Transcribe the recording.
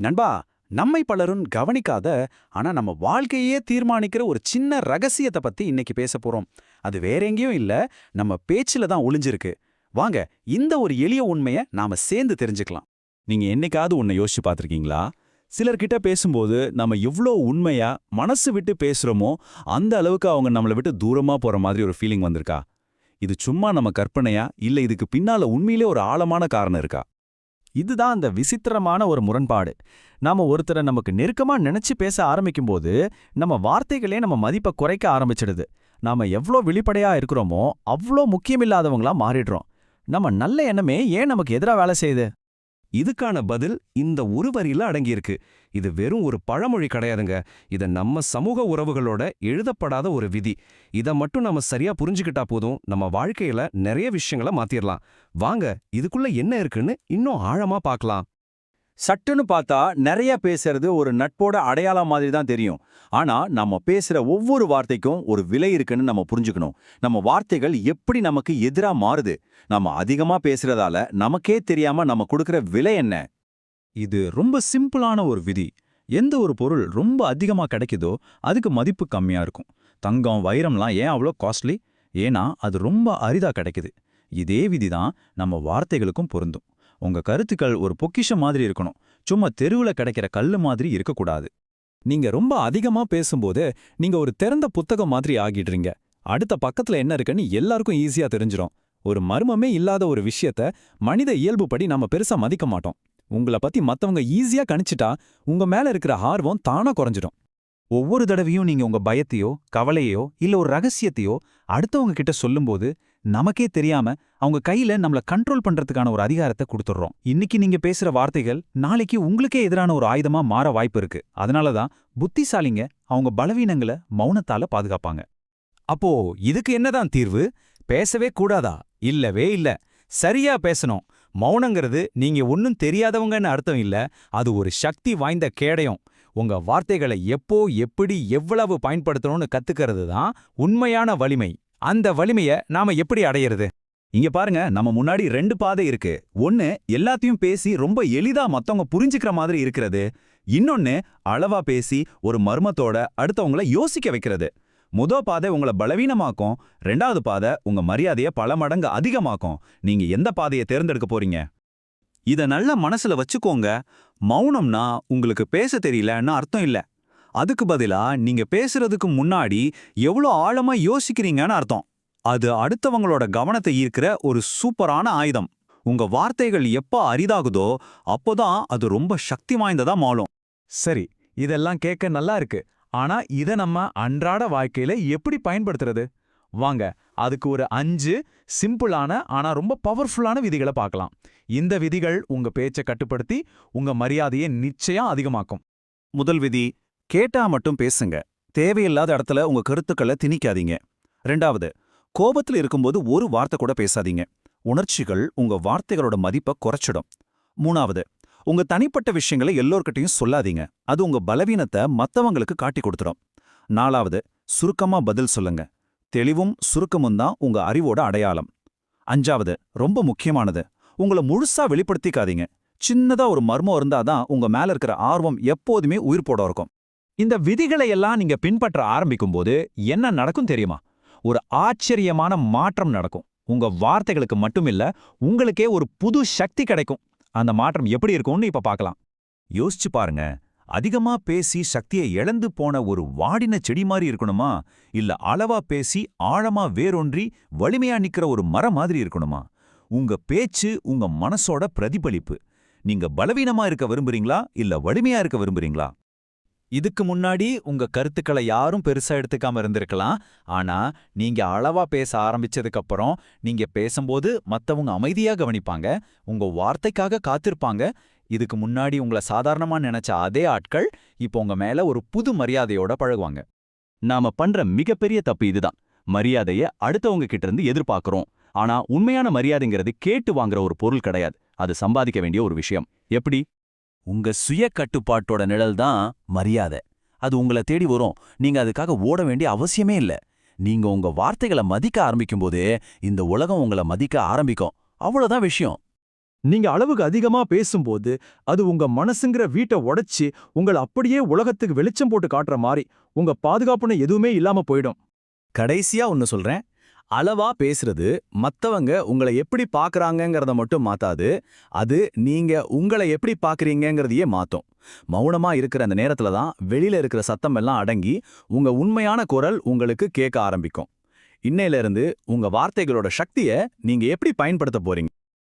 நண்பா நம்மை பலரும் கவனிக்காத ஆனா நம்ம வாழ்க்கையே தீர்மானிக்கிற ஒரு சின்ன ரகசியத்தை பத்தி இன்னைக்கு பேச போறோம். அது வேற எங்கேயும் இல்ல நம்ம பேச்சுல தான் ஒளிஞ்சிருக்கு. வாங்க இந்த ஒரு எளிய உண்மையை நாம சேர்ந்து தெரிஞ்சுக்கலாம். நீங்க என்னைக்காவது உன்னை யோசிச்சு பார்த்துருக்கீங்களா? சிலர்கிட்ட பேசும்போது நம்ம எவ்வளோ உண்மையா மனசு விட்டு பேசுறோமோ அந்த அளவுக்கு அவங்க நம்மளை விட்டு தூரமா போற மாதிரி ஒரு ஃபீலிங் வந்திருக்கா? இது சும்மா நம்ம கற்பனையா இல்ல இதுக்கு பின்னால உண்மையிலே ஒரு ஆழமான காரணம் இருக்கா? இதுதான் அந்த விசித்திரமான ஒரு முரண்பாடு. நாம ஒருத்தரை நமக்கு நெருக்கமா நினைச்சு பேச ஆரம்பிக்கும்போது நம்ம வார்த்தைகளே நம்ம மதிப்பை குறைக்க ஆரம்பிச்சிடுது. நாம எவ்ளோ வெளிப்படையா இருக்கிறோமோ அவ்ளோ முக்கியமில்லாதவங்களா மாறிடுறோம். நம்ம நல்ல எண்ணமே ஏன் நமக்கு எதிரா வேலை செய்யுது? இதுக்கான பதில் இந்த ஒரு வரியில அடங்கியிருக்கு. இது வெறும் ஒரு பழமொழி கிடையாதுங்க. இது நம்ம சமூக உறவுகளோட எழுதப்படாத ஒரு விதி. இதை மட்டும் நம்ம சரியா புரிஞ்சுக்கிட்டா போதும். நம்ம வாழ்க்கையில நிறைய விஷயங்களை மாத்திரலாம். வாங்க இதுக்குள்ள என்ன இருக்குன்னு இன்னும் ஆழமா பார்க்கலாம். சட்டுன்னு பார்த்தா நிறைய பேசுறது ஒரு நட்போட அடையாளம் மாதிரி தான் தெரியும். ஆனா நம்ம பேசுற ஒவ்வொரு வார்த்தைக்கும் ஒரு விலை இருக்குன்னு நம்ம புரிஞ்சுக்கணும். நம்ம வார்த்தைகள் எப்படி நமக்கு எதிரா மாறுது? நம்ம அதிகமா பேசுறதால நமக்கே தெரியாம நம்ம கொடுக்கற விலை என்ன? இது ரொம்ப சிம்பிளான ஒரு விதி. எந்த ஒரு பொருள் ரொம்ப அதிகமா கிடைக்குதோ அதுக்கு மதிப்பு கம்மியா இருக்கும். தங்கம் வைரம்லாம் ஏன் அவ்வளோ காஸ்ட்லி? ஏன்னா அது ரொம்ப அரிதா கிடைக்குது. இதே விதி தான் நம்ம வார்த்தைகளுக்கும் பொருந்தும். உங்க கருத்துக்கள் ஒரு பொக்கிஷம் மாதிரி இருக்கணும். சும்மா தெருவுல கிடைக்கிற கல்லு மாதிரி இருக்கக்கூடாது. நீங்க ரொம்ப அதிகமா பேசும்போது நீங்க ஒரு திறந்த புத்தகம் மாதிரி ஆகிடுறீங்க. அடுத்த பக்கத்துல என்ன இருக்குன்னு எல்லாருக்கும் ஈஸியா தெரிஞ்சிடும் ஒரு மர்மமே இல்லாத ஒரு விஷயத்த மனித இயல்புப்படி நம்ம பெருசா மதிக்க மாட்டோம். உங்கள பத்தி மத்தவங்க ஈஸியா கணிச்சிட்டா உங்க மேல இருக்கிற ஆர்வம் தானா குறைஞ்சிடும். ஒவ்வொரு தடவையும் நீங்க உங்க பயத்தையோ கவலையோ இல்ல ஒரு ரகசியத்தையோ அடுத்தவங்க கிட்ட சொல்லும்போது நமக்கே தெரியாம அவங்க கையில நம்மள கண்ட்ரோல் பண்றதுக்கான ஒரு அதிகாரத்தை கொடுத்துடுறோம். இன்னைக்கு நீங்க பேசுற வார்த்தைகள் நாளைக்கு உங்களுக்கே எதிரான ஒரு ஆயுதமா மாற வாய்ப்பு இருக்கு. அதனால தான் புத்திசாலிங்க அவங்க பலவீனங்களை மௌனத்தால பாதுகாப்பாங்க. அப்போ இதுக்கு என்னதான் தீர்வு? பேசவே கூடாதா? இல்லவே இல்ல. சரியா பேசணும். மௌனங்கிறது நீங்க ஒன்னும் தெரியாதவங்கன்னு அர்த்தம் இல்ல. அது ஒரு சக்தி வாய்ந்த கேடயம். உங்க வார்த்தைகளை எப்போ எப்படி எவ்வளவு பயன்படுத்தணும்னு கத்துக்கிறது தான் உண்மையான வலிமை. அந்த வலிமைய நாம எப்படி அடையிறது? இங்க பாருங்க நம்ம முன்னாடி ரெண்டு பாதை இருக்கு. ஒன்னு எல்லாத்தையும் பேசி ரொம்ப எளிதா மத்தவங்க புரிஞ்சுக்கிற மாதிரி இருக்கிறது. இன்னொன்னு அளவா பேசி ஒரு மர்மத்தோட அடுத்தவங்கள யோசிக்க வைக்கிறது. முத பாதை உங்களை பலவீனமாக்கும். ரெண்டாவது பாதை உங்க மரியாதைய பல மடங்கு அதிகமாக்கும். நீங்க எந்த பாதையை தேர்ந்தெடுக்க போறீங்க? இத நல்ல மனசுல வச்சுக்கோங்க. மௌனம்னா உங்களுக்கு பேச தெரியலன்னு அர்த்தம் இல்ல. அதுக்கு பதிலா நீங்க பேசுறதுக்கு முன்னாடி எவ்வளோ ஆழமா யோசிக்கிறீங்கன்னு அர்த்தம். அது அடுத்தவங்களோட கவனத்தை ஈர்க்கிற ஒரு சூப்பரான ஆயுதம். உங்க வார்த்தைகள் எப்ப அரிதாகுதோ அப்போதான் அது ரொம்ப சக்தி வாய்ந்ததா மாலும் சரி இதெல்லாம் கேட்க நல்லா இருக்கு. ஆனா இத நம்ம அன்றாட வாழ்க்கையில எப்படி பயன்படுத்துறது? வாங்க அதுக்கு ஒரு அஞ்சு சிம்பிளான ஆனா ரொம்ப பவர்ஃபுல்லான விதிகளை பார்க்கலாம். இந்த விதிகள் உங்க பேச்சை கட்டுப்படுத்தி உங்க மரியாதையை நிச்சயம் அதிகமாக்கும். முதல் விதி கேட்டா மட்டும் பேசுங்க. தேவையில்லாத இடத்துல உங்க கருத்துக்களை திணிக்காதீங்க. ரெண்டாவது கோபத்துல இருக்கும்போது ஒரு வார்த்தை கூட பேசாதீங்க. உணர்ச்சிகள் உங்க வார்த்தைகளோட மதிப்பை குறைச்சிடும். மூணாவது உங்க தனிப்பட்ட விஷயங்களை எல்லோர்கிட்டையும் சொல்லாதீங்க. அது உங்க பலவீனத்தை மத்தவங்களுக்கு காட்டி கொடுத்துடும் நாலாவது சுருக்கமா பதில் சொல்லுங்க. தெளிவும் சுருக்கமும் தான் உங்க அறிவோட அடையாளம். அஞ்சாவது ரொம்ப முக்கியமானது உங்களை முழுசா வெளிப்படுத்திக்காதீங்க. சின்னதா ஒரு மர்மம் இருந்தாதான் உங்க மேல இருக்கிற ஆர்வம் எப்போதுமே உயிர் போட இருக்கும். இந்த விதிகளை எல்லாம் நீங்க பின்பற்ற ஆரம்பிக்கும்போது என்ன நடக்கும் தெரியுமா? ஒரு ஆச்சரியமான மாற்றம் நடக்கும். உங்க வார்த்தைகளுக்கு மட்டுமில்ல உங்களுக்கே ஒரு புது சக்தி கிடைக்கும். அந்த மாற்றம் எப்படி இருக்கும்னு இப்ப பார்க்கலாம். யோசிச்சு பாருங்க. அதிகமா பேசி சக்தியை இழந்து போன ஒரு வாடின செடி மாதிரி இருக்கணுமா? இல்ல அளவா பேசி ஆழமா வேரொன்றி வலிமையா நிக்கிற ஒரு மரம் மாதிரி இருக்கணுமா? உங்க பேச்சு உங்க மனசோட பிரதிபலிப்பு. நீங்க பலவீனமா இருக்க விரும்புறீங்களா? இல்ல வலிமையா இருக்க விரும்புறீங்களா? இதுக்கு முன்னாடி உங்க கருத்துக்களை யாரும் பெருசா எடுத்துக்காம இருந்திருக்கலாம். ஆனா நீங்க அளவா பேச ஆரம்பிச்சதுக்கு அப்புறம் நீங்க பேசும்போது மத்தவங்க அமைதியா கவனிப்பாங்க உங்க வார்த்தைக்காக காத்திருப்பாங்க. இதுக்கு முன்னாடி உங்கள சாதாரணமா நினைச்ச அதே ஆட்கள் இப்போ உங்க மேல ஒரு புது மரியாதையோட பழகுவாங்க. நாம பண்ற மிகப்பெரிய தப்பு இதுதான். மரியாதைய அடுத்தவங்க கிட்ட இருந்து எதிர்பார்க்கிறோம். ஆனா உண்மையான மரியாதைங்கிறது கேட்டு வாங்குற ஒரு பொருள் கிடையாது. அது சம்பாதிக்க வேண்டிய ஒரு விஷயம். எப்படி? உங்க சுய கட்டுப்பாட்டோட நிழல் தான் மரியாதை. அது உங்களை தேடி வரும். நீங்க அதுக்காக ஓட வேண்டிய அவசியமே இல்ல. நீங்க உங்க வார்த்தைகளை மதிக்க ஆரம்பிக்கும்போதே இந்த உலகம் உங்களை மதிக்க ஆரம்பிக்கும். அவ்வளவுதான் விஷயம். நீங்க அளவுக்கு அதிகமா பேசும்போது அது உங்க மனசுங்கிற வீட்டை உடைச்சு உங்களை அப்படியே உலகத்துக்கு வெளிச்சம் போட்டு காட்டுற மாதிரி உங்க பாதுகாப்புன்னு எதுவுமே இல்லாம போயிடும். கடைசியா ஒன்னு சொல்றேன். அளவா பேசுறது மத்தவங்க உங்களை எப்படி பாக்குறாங்கங்கறத மட்டும் மாத்தாது. அது நீங்க உங்களை எப்படி பாக்குறீங்கங்கறதையே மாத்தும். மௌனமா இருக்கிற அந்த நேரத்துல தான் வெளியில இருக்கிற சத்தம் எல்லாம் அடங்கி உங்க உண்மையான குரல் உங்களுக்கு கேட்க ஆரம்பிக்கும். இன்னையிலிருந்து உங்க வார்த்தைகளோட சக்தியை நீங்க எப்படி பயன்படுத்த போறீங்க?